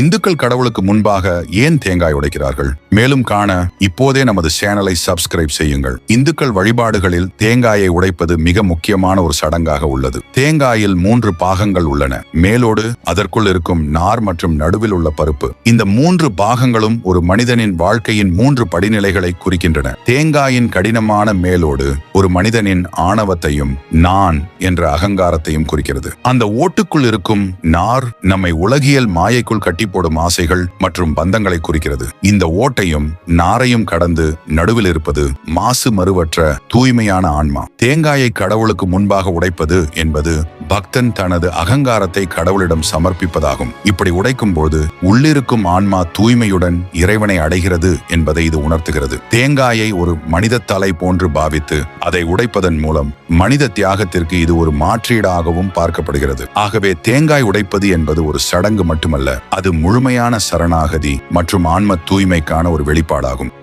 இந்துக்கள் கடவுளுக்கு முன்பாக ஏன் தேங்காய் உடைக்கிறார்கள்? மேலும் காண இப்போதே நமது சேனலை சப்ஸ்கிரைப் செய்யுங்கள். இந்துக்கள் வழிபாடுகளில் தேங்காயை உடைப்பது மிக முக்கியமான ஒரு சடங்காக உள்ளது. தேங்காயில் மூன்று பாகங்கள் உள்ளன. மேலோடு அதற்குள் இருக்கும் நார் மற்றும் நடுவில் உள்ள பருப்பு. இந்த மூன்று பாகங்களும் ஒரு மனிதனின் வாழ்க்கையின் மூன்று படிநிலைகளை குறிக்கின்றன. தேங்காயின் கடினமான மேலோடு ஒரு மனிதனின் ஆணவத்தையும் நான் என்ற அகங்காரத்தையும் குறிக்கிறது. அந்த ஓட்டுக்குள் இருக்கும் நார் நம்மை உலகியல் மாயைக்குள் கட்டி போடும் ஆசைகள் மற்றும் பந்தங்களை குறிக்கிறது. இந்த ஓட்டையும் நாரையும் கடந்து நடுவில் இருப்பது மாசு மறுவற்ற தூய்மையான ஆன்மா. தேங்காயை கடவுளுக்கு முன்பாக உடைப்பது என்பது பக்தன் தனது அகங்காரத்தை கடவுளிடம் சமர்ப்பிப்பதாகும். இப்படி உடைக்கும் போது உள்ளிருக்கும் ஆன்மா தூய்மையுடன் இறைவனை அடைகிறது என்பதை இது உணர்த்துகிறது. தேங்காயை ஒரு மனித தலை போன்று பாவித்து அதை உடைப்பதன் மூலம் மனித தியாகத்திற்கு இது ஒரு மாற்றீடாகவும் பார்க்கப்படுகிறது. ஆகவே தேங்காய் உடைப்பது என்பது ஒரு சடங்கு மட்டுமல்ல அது முழுமையான சரணாகதி மற்றும் ஆன்ம தூய்மைக்கான ஒரு வெளிப்பாடாகும்.